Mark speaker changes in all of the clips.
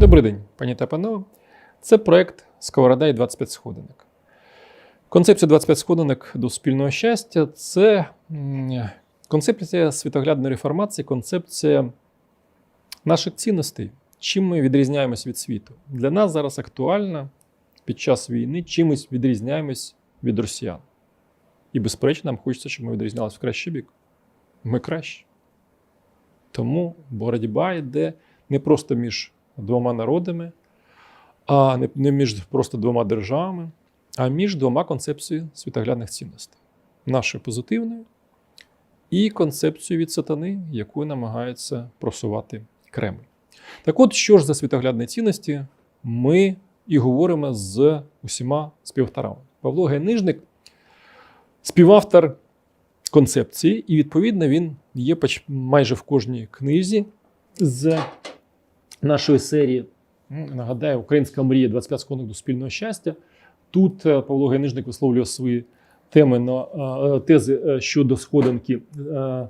Speaker 1: Добрий день, пані та панове. Це проект Сковорода і 25 сходинок. Концепція 25 сходинок до спільного щастя це концепція світоглядної реформації, концепція наших цінностей. Чим ми відрізняємось від світу? Для нас зараз актуально під час війни чимось відрізняємось від росіян. І, безперечно, нам хочеться, щоб ми відрізнялися в кращий бік. Ми краще. Тому боротьба йде не просто між двома народами, а не, між просто двома державами, а між двома концепціями світоглядних цінностей: нашою позитивною і концепцією від сатани, яку намагається просувати Кремль. Так от, що ж за світоглядні цінності, ми і говоримо з усіма співавторами. Павло Гайнижник співавтор концепції, і, відповідно, він є майже в кожній книзі з нашої серії. Нагадаю, Українська мрія 25 секунд до спільного щастя. Тут е, Павло Гайнижник висловлює свої теми на е, тези е, щодо сходинки е,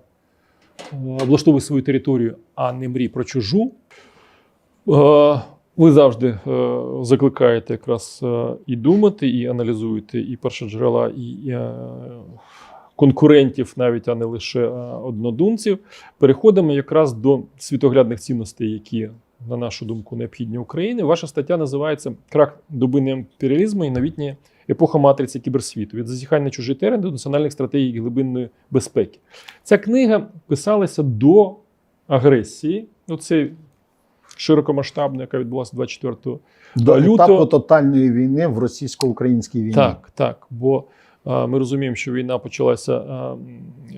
Speaker 1: свою територію, а не мрій про чужу. Ви завжди закликаєте якраз і думати, і аналізуєте і першоджерела, і конкурентів, навіть а не лише однодумців. Переходимо якраз до світоглядних цінностей, які, на нашу думку, необхідні Україні. Ваша стаття називається Крах доби імперіалізму і новітня епоха матриці кіберсвіту від зазіхань на чужий терен до національних стратегій глибинної безпеки. Ця книга писалася до агресії. Оце широкомасштабна, яка відбулася 24
Speaker 2: До
Speaker 1: Лютого-
Speaker 2: етапу тотальної війни в російсько-українській війні.
Speaker 1: Так, так. Бо а, ми розуміємо, що війна почалася а,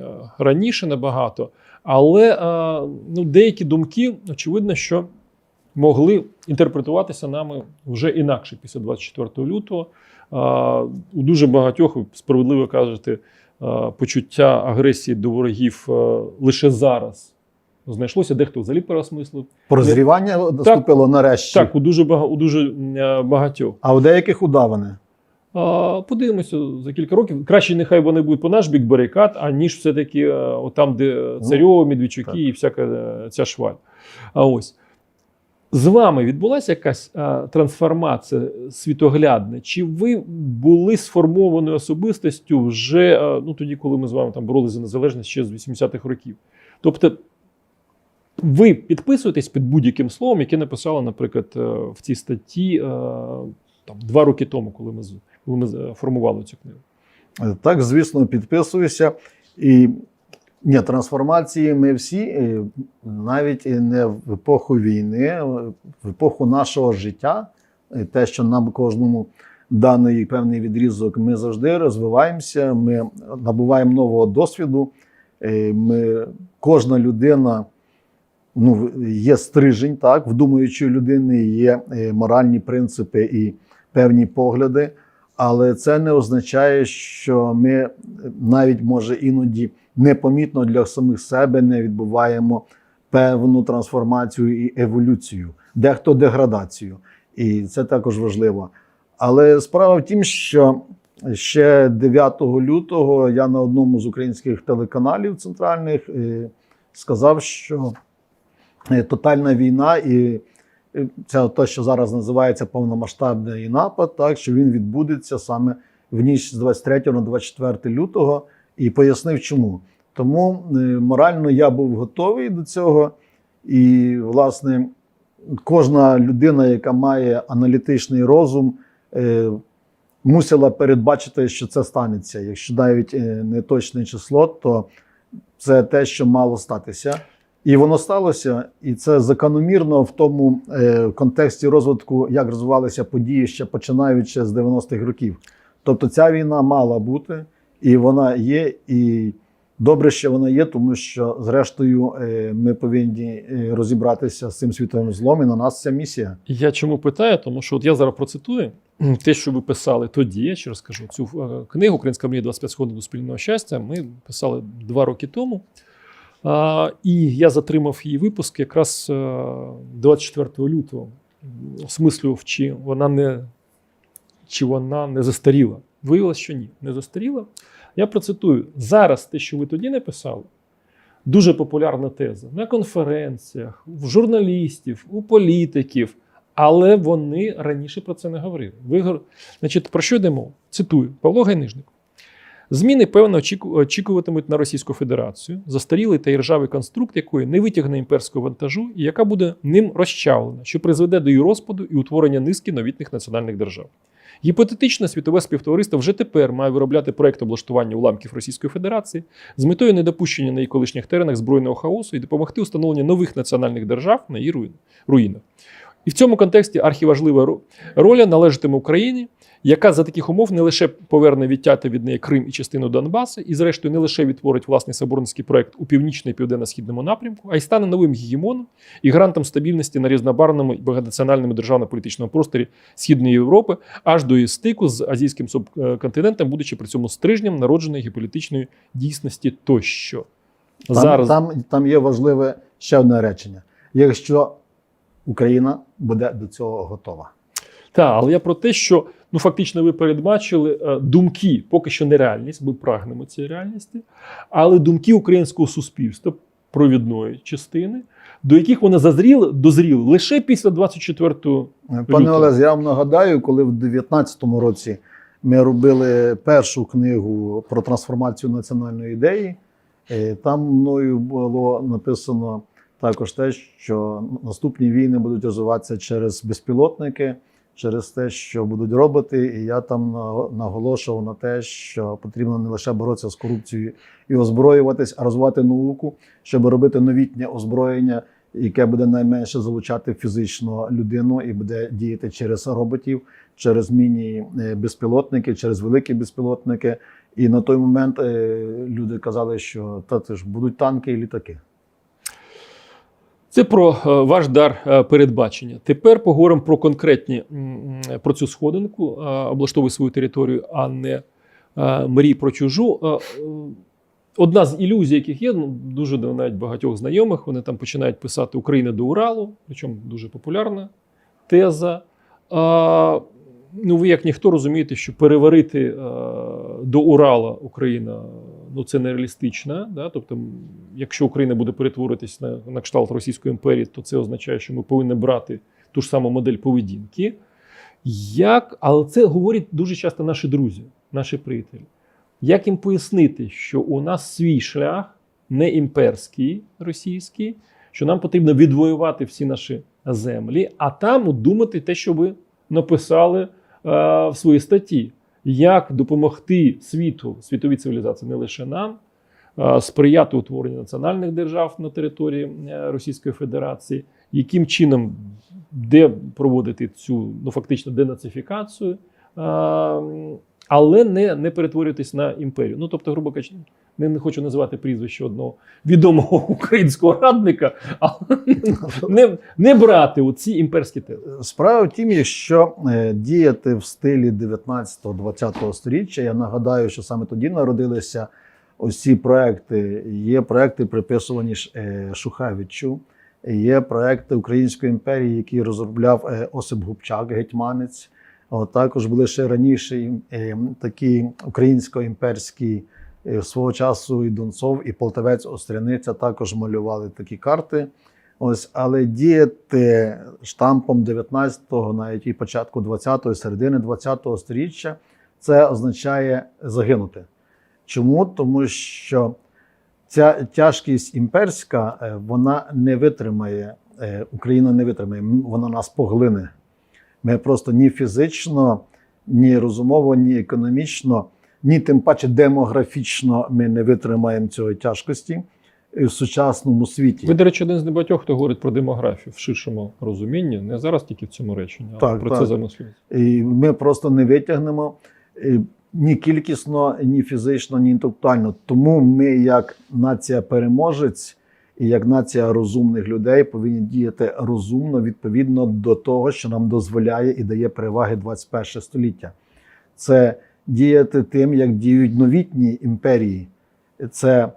Speaker 1: а, раніше набагато, але а, ну, деякі думки, очевидно, що могли інтерпретуватися нами вже інакше після 24 лютого. У дуже багатьох, ви справедливо кажете, почуття агресії до ворогів лише зараз знайшлося. Дехто взагалі переосмислив.
Speaker 2: Прозрівання наступило нарешті.
Speaker 1: Так, у дуже, бага- у дуже багатьох.
Speaker 2: А у деяких удаване.
Speaker 1: А, Подивимося за кілька років. Краще нехай вони будуть по наш бік барикад, аніж все-таки е, там, де Царьова, Медведчуки
Speaker 2: так.
Speaker 1: і всяка е, ця шваль. А ось з вами відбулася якась а, трансформація світоглядна? Чи ви були сформованою особистостю вже а, ну, тоді, коли ми з вами там боролися за незалежність ще з 80-х років? Тобто. Ви підписуєтесь під будь-яким словом, яке написала, наприклад, е, в цій статті е, там, два роки тому, коли ми, коли ми формували цю книгу.
Speaker 2: Е, Так, звісно, підписуюся. І ні, трансформації ми всі, е, навіть не в епоху війни, е, в епоху нашого життя, е, те, що нам кожному даний певний відрізок, ми завжди розвиваємося, ми набуваємо нового досвіду. Ми, кожна людина ну, є стрижень, так, в думаючої людини є моральні принципи і певні погляди. Але це не означає, що ми е, навіть може іноді непомітно для самих себе не відбуваємо певну трансформацію і еволюцію, дехто деградацію. І це також важливо. Але справа в тім, що ще 9 лютого я на одному з українських телеканалів центральних е, сказав, що е, тотальна війна і це те, що зараз називається повномасштабний напад, так що він відбудеться саме в ніч з 23 на 24 лютого, і пояснив, чому. Тому е, морально я був готовий до цього, і власне кожна людина, яка має аналітичний розум, е, мусила передбачити, що це станеться. Якщо навіть е, не точне число, то це те, що мало статися. І воно сталося, і це закономірно в тому е, контексті розвитку, як розвивалися події ще починаючи з 90-х років. Тобто ця війна мала бути, і вона є, і добре, що вона є, тому що, зрештою, е, ми повинні е, розібратися з цим світовим злом, і на нас ця місія.
Speaker 1: Я чому питаю? Тому що от я зараз процитую те, що ви писали тоді, я ще раз кажу, цю е, книгу Українська мрія 25 сходів до спільного щастя. Ми писали два роки тому. І я затримав її випуск якраз е, 24 лютого, осмислював, вона не, чи вона не застаріла. Виявилось, що ні, не застаріла. Я процитую: зараз те, що ви тоді написали, дуже популярна теза на конференціях, в журналістів, у політиків, Але вони раніше про це не говорили. Ви, значить, про що йде мова? Цитую Павло Гайнижник. Зміни, певно, очікуватимуть на Російську Федерацію, застарілий та іржавий конструкт якої не витягне імперського вантажу і яка буде ним розчавлена, що призведе до її розпаду і утворення низки новітних національних держав. Гіпотетичне світове співтовариство вже тепер має виробляти проект облаштування уламків Російської Федерації з метою недопущення на її колишніх теренах збройного хаосу і допомогти установленню нових національних держав на її руїнах. І в цьому контексті архіважлива роля належатиме Україні, яка за таких умов не лише поверне відтяти від неї Крим і частину Донбасу, і, зрештою, не лише відтворить власний соборницький проект у північно і південно-східному напрямку, а й стане новим гегемоном і гарантом стабільності на різнобарвному і багатонаціональному державно-політичному просторі Східної Європи аж до її стику з азійським субконтинентом, будучи при цьому стрижнем народженої геополітичної дійсності тощо.
Speaker 2: Там,
Speaker 1: Зараз
Speaker 2: там, там є важливе ще одне речення: якщо Україна буде до цього готова.
Speaker 1: Так, але я про те, що ну фактично ви передбачили е, думки, поки що не реальність, ми прагнемо цієї реальності, але думки українського суспільства провідної частини, до яких вони зазріли, дозріли лише після 24-го.
Speaker 2: Пане
Speaker 1: Лютого.
Speaker 2: Олег, я вам нагадаю, коли в 2019 році ми робили першу книгу про трансформацію національної ідеї, е, там мною було написано також те, що наступні війни будуть розвиватися через безпілотники, через те, що будуть роботи. І я там на- наголошував на те, що потрібно не лише боротися з корупцією і озброюватись, а розвивати науку, щоб робити новітнє озброєння, яке буде найменше залучати фізично людину і буде діяти через роботів, через міні-безпілотники, через великі безпілотники. І на той момент е, люди казали, що та це ж будуть танки і літаки.
Speaker 1: Це про е, ваш дар е, передбачення. Тепер поговоримо про конкретні про цю сходинку, е, облаштовуй свою територію, а не мрій про чужу. Одна з ілюзій, яких є, ну, дуже навіть багатьох знайомих, вони там починають писати Україна до Уралу, причому дуже популярна теза. А, ну, ви як ніхто розумієте, що переварити е, до Урала Україна ну, це нереалістично. Да? Тобто, якщо Україна буде перетворитись на, на кшталт Російської імперії, то це означає, що ми повинні брати ту ж саму модель поведінки. Як, але це говорять дуже часто наші друзі, наші приятелі. Як їм пояснити, що у нас свій шлях не імперський російський, що нам потрібно відвоювати всі наші землі, а там думати те, що ви написали е, в своїй статті, як допомогти світу, світовій цивілізації, не лише нам, сприяти утворенню національних держав на території е, Російської Федерації, яким чином де проводити цю ну фактично денацифікацію, але не, не перетворюватись на імперію. Ну тобто, грубо кажучи, не, не хочу називати прізвище одного відомого українського радника, але не, не брати оці імперські тези.
Speaker 2: Справа в тім, якщо е, діяти в стилі 19-20 століття, я нагадаю, що саме тоді народилися ось ці проекти. Є проекти, приписувані е, Шухевичу, є проекти Української імперії, які розробляв е, Осип Губчак, гетьманець. От також були ще раніше е, такі українсько-імперські е, свого часу і Донцов, і Полтавець Остряниця також малювали такі карти. Ось, але діяти штампом 19-го, навіть і початку 20-го, середини 20-го сторіччя, це означає загинути. Чому? Тому що ця тяжкість імперська, е, вона не витримає, Україна не витримає, вона нас поглине. Ми просто ні фізично, ні розумово, ні економічно, ні тим паче демографічно ми не витримаємо цієї тяжкості е, в сучасному світі.
Speaker 1: Ви, до речі, один з небагатьох, хто говорить про демографію в ширшому розумінні, не зараз тільки в цьому реченні, а
Speaker 2: Так,
Speaker 1: про
Speaker 2: так.
Speaker 1: це замислюється.
Speaker 2: І ми просто не витягнемо е, ні кількісно, ні фізично, ні інтелектуально. Тому ми, як нація переможець і як нація розумних людей, повинні діяти розумно відповідно до того, що нам дозволяє і дає переваги 21 століття. Це діяти тим, як діють новітні імперії. Це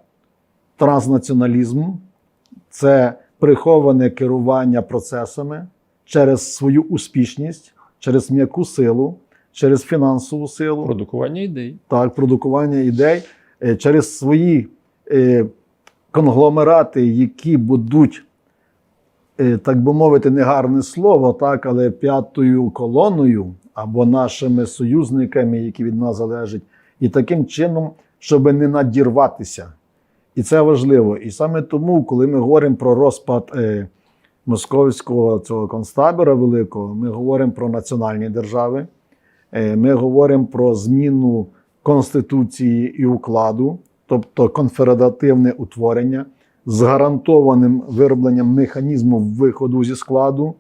Speaker 2: транснаціоналізм, це приховане керування процесами через свою успішність, через м'яку силу, через фінансову силу,
Speaker 1: Продукування ідей.
Speaker 2: так, продукування ідей, е, через свої е, конгломерати, які будуть е, так би мовити, негарне слово, так, але п'ятою колоною або нашими союзниками, які від нас залежать, і таким чином, щоб не надірватися. І це важливо. І саме тому, коли ми говоримо про розпад е, московського цього концтабора великого, ми говоримо про національні держави, е, ми говоримо про зміну конституції і укладу, тобто конфедеративне утворення з гарантованим виробленням механізму виходу зі складу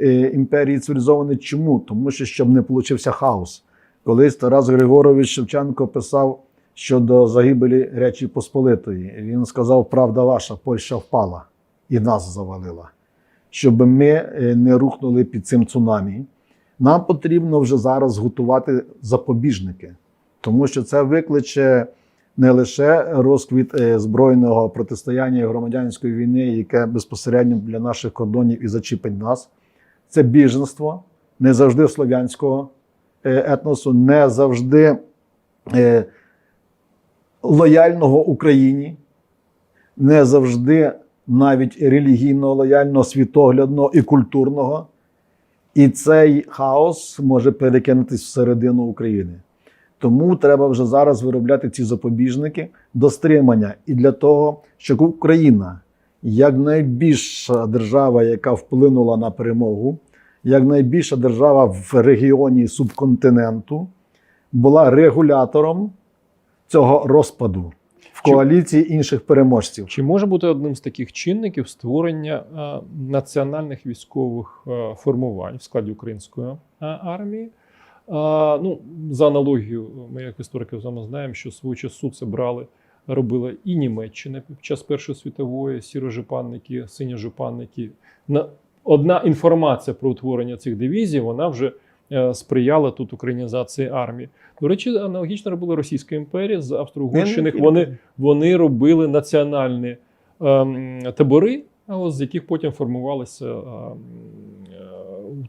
Speaker 2: е, імперії цивілізованої. Чому? Тому що щоб не получився хаос. Колись Тарас Григорович Шевченко писав щодо загибелі Речі Посполитої. Він сказав: Правда ваша, Польща впала і нас завалила. Щоб ми е, не рухнули під цим цунамі, нам потрібно вже зараз готувати запобіжники, тому що це викличе не лише розквіт е, збройного протистояння і громадянської війни, яке безпосередньо для наших кордонів і зачіпить нас, це біженство не завжди слов'янського е, етносу, не завжди е, лояльного Україні, не завжди навіть релігійно лояльного, світоглядного і культурного. І цей хаос може перекинутись всередину України. Тому треба вже зараз виробляти ці запобіжники до стримання і для того, щоб Україна, як найбільша держава, яка вплинула на перемогу, як найбільша держава в регіоні субконтиненту, була регулятором цього розпаду в
Speaker 1: Чи-
Speaker 2: коаліції інших переможців.
Speaker 1: Чи може бути одним з таких чинників створення е, національних військових е, формувань в складі української е, армії? Е, ну, за аналогією, ми як історики знаємо, що свого часу це брали, робила і Німеччина під час Першої світової, сірожупанники, синьожупанники. На одна інформація про утворення цих дивізій вона вже е, сприяла тут українізації армії. До речі, аналогічно робила Російська імперія з Австро-Угорщини. Вони вони робили національні ем, табори, а з яких потім формувалися ем,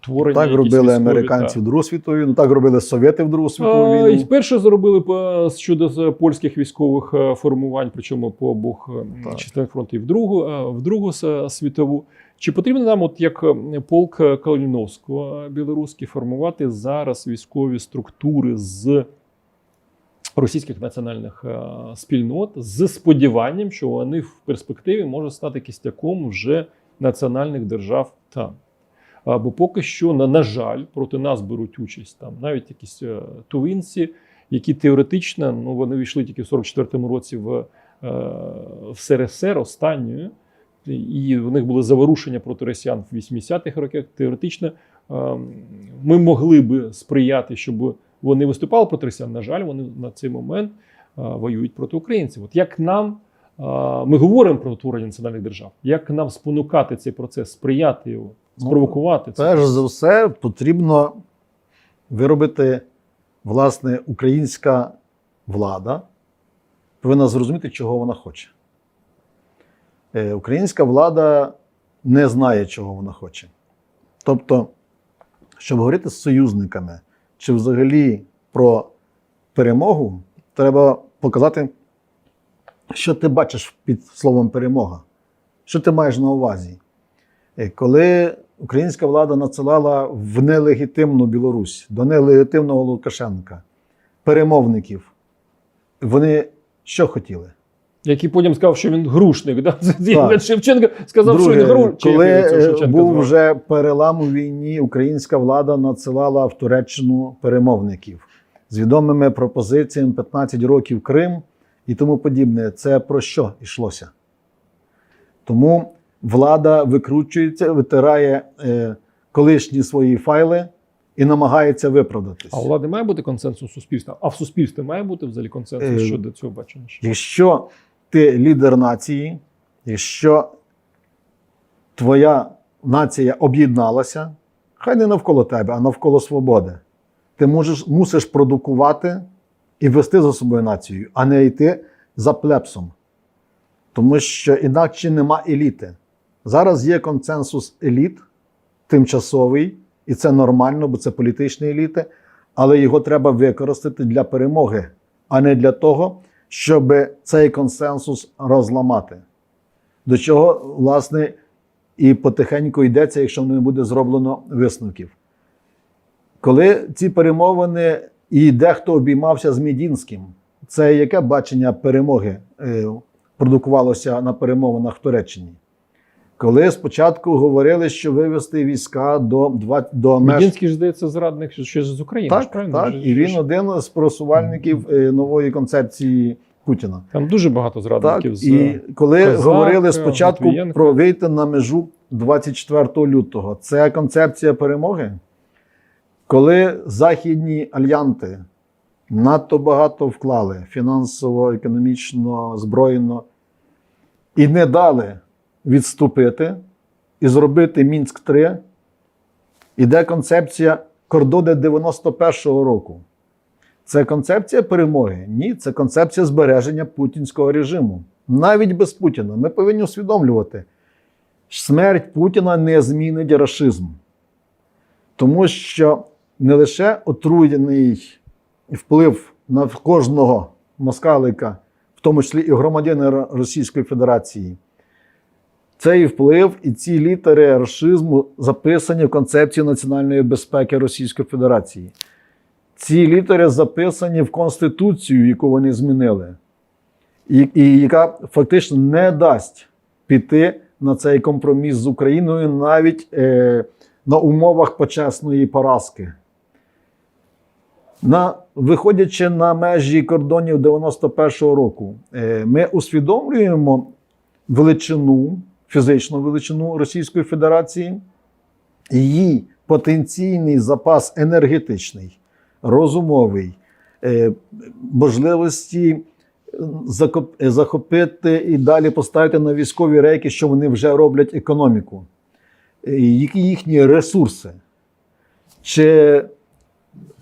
Speaker 1: е, утворення.
Speaker 2: Так робили американці в Другу світову війну, так робили совєти в Другу світову
Speaker 1: А, і. Перше зробили по- щодо з польських військових е, формувань, причому по обох е, частинах фронту, і в другу, е, в другу світову. Чи потрібно нам, от як е, полк Каліновського е, білоруський, формувати зараз військові структури з російських національних е, спільнот з сподіванням, що вони в перспективі можуть стати кістяком вже національних держав там? А, Бо поки що, на, на жаль, проти нас беруть участь там навіть якісь е, тувинці, які теоретично ну, вони війшли тільки в 44-му році в, е, в СРСР останньою, і в них були заворушення проти росіян в 80-х роках. Теоретично е, ми могли би сприяти, щоб вони виступали проти росіян. На жаль, вони на цей момент е, воюють проти українців. От як нам ми говоримо про утворення національних держав, як нам спонукати цей процес, сприяти його, спровокувати це?
Speaker 2: Перш за все, потрібно виробити власне українська влада, повинна зрозуміти, чого вона хоче. Е, Українська влада не знає, чого вона хоче. Тобто, щоб говорити з союзниками чи взагалі про перемогу, треба показати, що ти бачиш під словом перемога, що ти маєш на увазі. Е, Коли українська влада надсилала в нелегітимну Білорусь до нелегітимного Лукашенка перемовників, вони що хотіли?
Speaker 1: Який потім сказав, що він грушник. Да?
Speaker 2: Так.
Speaker 1: Шевченко сказав, що він
Speaker 2: Друге,
Speaker 1: грушник.
Speaker 2: коли
Speaker 1: Шевченко
Speaker 2: був
Speaker 1: звав.
Speaker 2: вже перелам у війні, українська влада надсилала в Туреччину перемовників з відомими пропозиціями 15 років Крим і тому подібне. Це про що йшлося? Тому влада викручується, витирає е, колишні свої файли і намагається виправдатись.
Speaker 1: А у влади має бути консенсус суспільства. А в суспільстві має бути взагалі консенсус
Speaker 2: Е,
Speaker 1: щодо цього бачення.
Speaker 2: Якщо ти лідер нації, якщо твоя нація об'єдналася, хай не навколо тебе, а навколо свободи, ти можеш, мусиш продукувати і вести за собою націю, а не йти за плепсом. Тому що інакше нема еліти. Зараз є консенсус еліт, тимчасовий, і це нормально, бо це політичні еліти, але його треба використати для перемоги, а не для того, щоб цей консенсус розламати. До чого, власне, і потихеньку йдеться, якщо не буде зроблено висновків. Коли ці перемовини і дехто обіймався з Мідінським, це яке бачення перемоги е, продукувалося на перемовинах в Туреччині? Коли спочатку говорили, що вивести війська до, два- до меж
Speaker 1: Медінський ж здається зрадник, що з України. ж,
Speaker 2: так,
Speaker 1: правильно?
Speaker 2: так, і він один з просувальників е, нової концепції Путіна.
Speaker 1: Там дуже багато
Speaker 2: Так,
Speaker 1: зрадників з
Speaker 2: і коли
Speaker 1: Козак,
Speaker 2: говорили спочатку
Speaker 1: Матвієнко.
Speaker 2: про вийти на межу 24 лютого, це концепція перемоги. Коли західні альянти надто багато вклали фінансово, економічно, збройно і не дали відступити і зробити Мінськ 3 іде концепція кордони 91-го року. Це концепція перемоги? Ні, це концепція збереження путінського режиму. Навіть без Путіна. Ми повинні усвідомлювати, смерть Путіна не змінить рашизм. Тому що не лише отруєний вплив на кожного москалика, в тому числі і громадянина Російської Федерації. Цей вплив і ці літери рашизму записані в концепції національної безпеки Російської Федерації. Ці літери записані в Конституцію, яку вони змінили, і, і яка фактично не дасть піти на цей компроміс з Україною навіть е, на умовах почесної поразки. На, виходячи на межі кордонів 91-го року, е, ми усвідомлюємо величину, фізичну величину Російської Федерації, її потенційний запас енергетичний, розумовий, е, можливості е, е, захопити і далі поставити на військові рейки, що вони вже роблять економіку, які їхні ресурси. Чи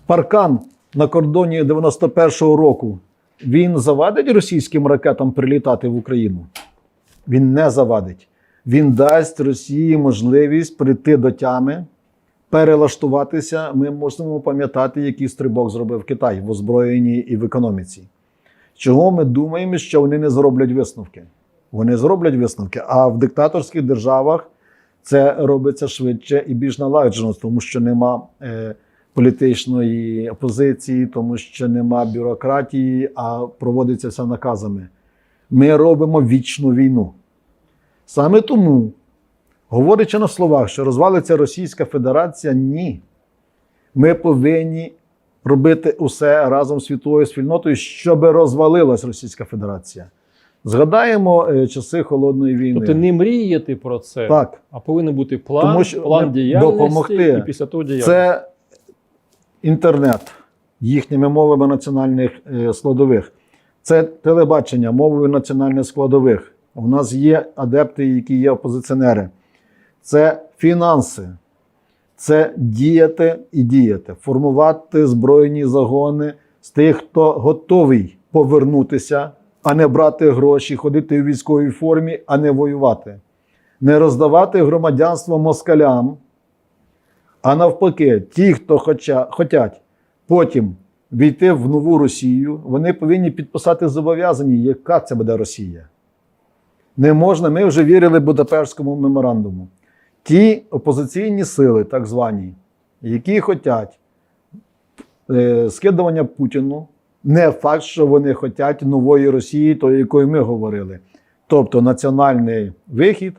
Speaker 2: паркан на кордоні 91-го року він завадить російським ракетам прилітати в Україну? Він не завадить. Він дасть Росії можливість прийти до тями, перелаштуватися. Ми можемо пам'ятати, який стрибок зробив Китай в озброєнні і в економіці. Чого ми думаємо, що вони не зроблять висновки? Вони зроблять висновки, а в диктаторських державах це робиться швидше і більш налагоджено, тому що нема е, політичної опозиції, тому що нема бюрократії, а проводиться все наказами. Ми робимо вічну війну. Саме тому, говорячи на словах, що розвалиться Російська Федерація, ні. Ми повинні робити усе разом з світовою спільнотою, щоб розвалилась Російська Федерація. Згадаємо е, часи холодної війни.
Speaker 1: Тобто не мріяти про це,
Speaker 2: Так,
Speaker 1: а повинен бути план,
Speaker 2: Тому що
Speaker 1: план
Speaker 2: ми-
Speaker 1: діяльності
Speaker 2: допомогти.
Speaker 1: і після того діяльності.
Speaker 2: Це інтернет їхніми мовами національних е, складових. Це телебачення мовою національних складових. У нас є адепти, які є опозиціонери. Це фінанси. Це діяти і діяти, формувати збройні загони з тих, хто готовий повернутися, а не брати гроші, ходити у військовій формі, а не воювати. Не роздавати громадянство москалям, а навпаки, ті, хто хоча, хотять потім війти в нову Росію, вони повинні підписати зобов'язання, яка це буде Росія. Не можна, ми вже вірили Будапештському меморандуму. Ті опозиційні сили, так звані, які хочуть е, скидування Путіну, не факт, що вони хочуть нової Росії, тої, якої ми говорили. Тобто національний вихід,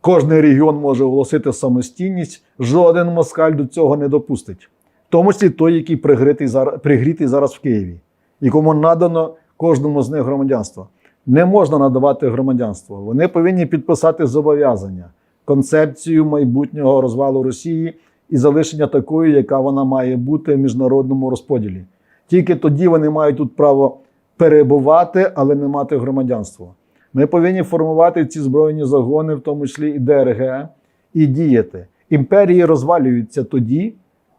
Speaker 2: кожен регіон може оголосити самостійність, жоден москаль до цього не допустить. В тому числі той, який пригрітий зараз, пригрітий зараз в Києві, якому надано кожному з них громадянство. Не можна надавати громадянство. Вони повинні підписати зобов'язання, концепцію майбутнього розвалу Росії і залишення такою, яка вона має бути в міжнародному розподілі. Тільки тоді вони мають тут право перебувати, але не мати громадянства. Ми повинні формувати ці збройні загони, в тому числі і ДРГ, і діяти. Імперії розвалюються тоді,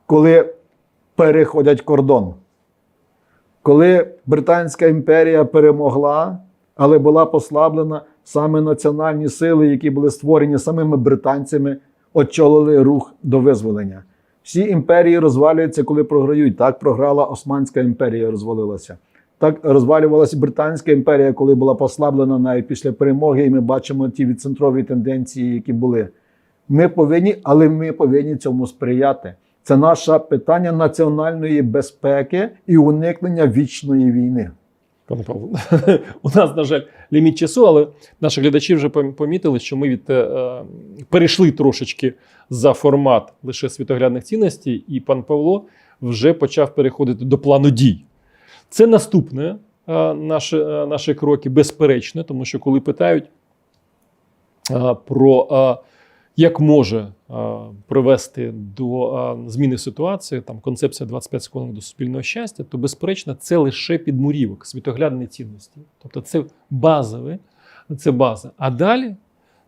Speaker 2: коли переходять кордон. Коли Британська імперія перемогла, але була послаблена, саме національні сили, які були створені самими британцями, очолили рух до визволення. Всі імперії розвалюються, коли програють. Так програла Османська імперія, розвалилася. Так розвалювалася Британська імперія, коли була послаблена навіть після перемоги, і ми бачимо ті відцентрові тенденції, які були. Ми повинні, але ми повинні цьому сприяти. Це наше питання національної безпеки і уникнення вічної війни.
Speaker 1: Пане Павло, у нас, на жаль, ліміт часу, але наші глядачі вже помітили, що ми від, е, е, перейшли трошечки за формат лише світоглядних цінностей, і пан Павло вже почав переходити до плану дій. Це наступне е, наші, е, наші кроки, безперечно, тому що коли питають е, про е, як може е, привести до е, зміни ситуації, там концепція 25 секунд до суспільного щастя, то безперечно це лише підмурівок, світоглядні цінності. Тобто це базове, це база. А далі,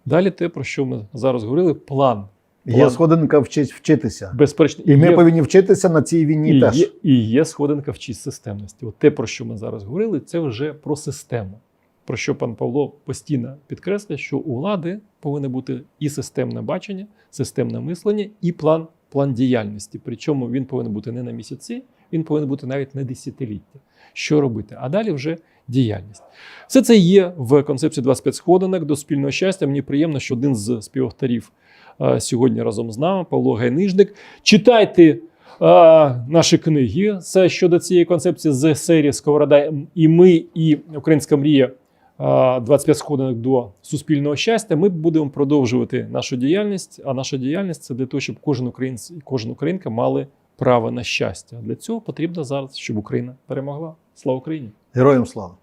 Speaker 1: далі те, про що ми зараз говорили, план.
Speaker 2: Є сходинка вчить вчитися.
Speaker 1: Безперечно,
Speaker 2: І ми
Speaker 1: є-
Speaker 2: повинні вчитися на цій війні
Speaker 1: і
Speaker 2: теж.
Speaker 1: є, і є сходинка в честь системності. От те, про що ми зараз говорили, це вже про систему. Про що пан Павло постійно підкреслює, що у влади повинно бути і системне бачення, системне мислення, і план, план діяльності. Причому він повинен бути не на місяці, він повинен бути навіть на десятиліття. Що робити? А далі вже діяльність. Все це є в концепції 25 сходинок до спільного щастя. Мені приємно, що один з співавторів е, сьогодні разом з нами, Павло Гайнижник. Читайте а, наші книги. Це щодо цієї концепції з серії Сковорода і ми, і Українська мрія. А, 25 сходинок до суспільного щастя. Ми будемо продовжувати нашу діяльність. А наша діяльність це для того, щоб кожен українець і кожна українка мали право на щастя. Для цього потрібно зараз, щоб Україна перемогла. Слава Україні!
Speaker 2: Героям слава!